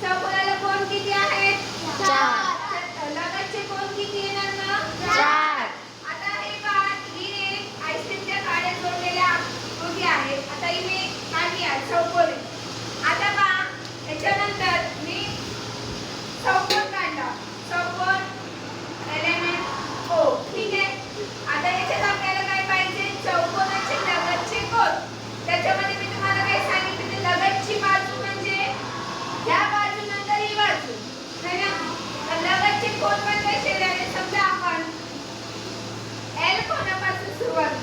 跳过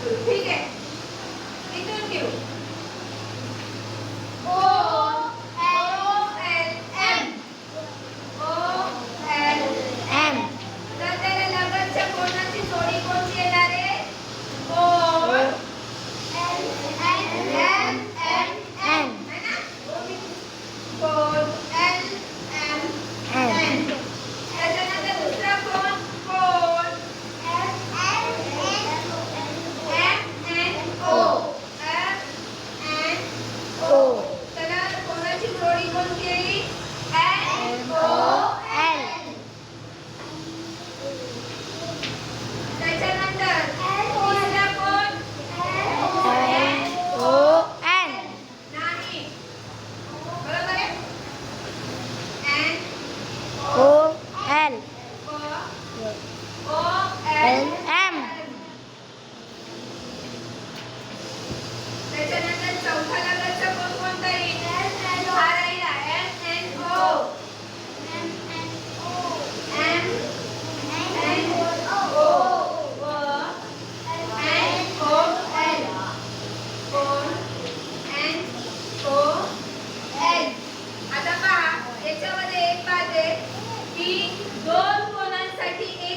Thank you.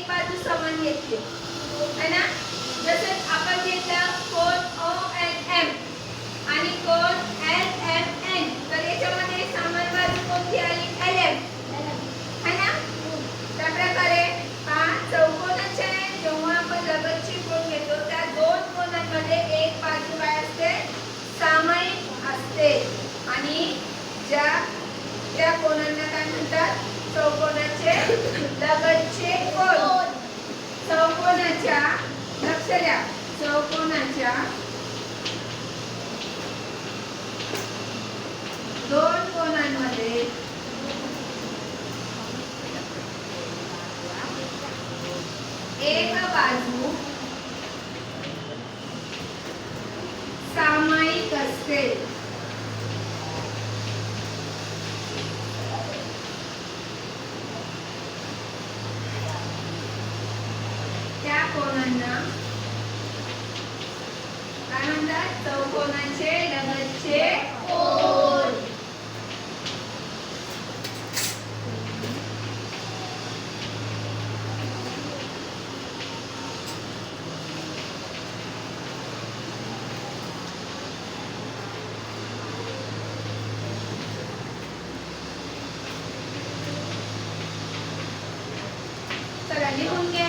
एक बाजू समान घेतली. आहे ना? जसं आपण घेतलं फोर ओ एन एक बाजू सामायिक असेल त्या कोणांना? काय म्हणतात? चौकोनाचे लगतचे म्हणजे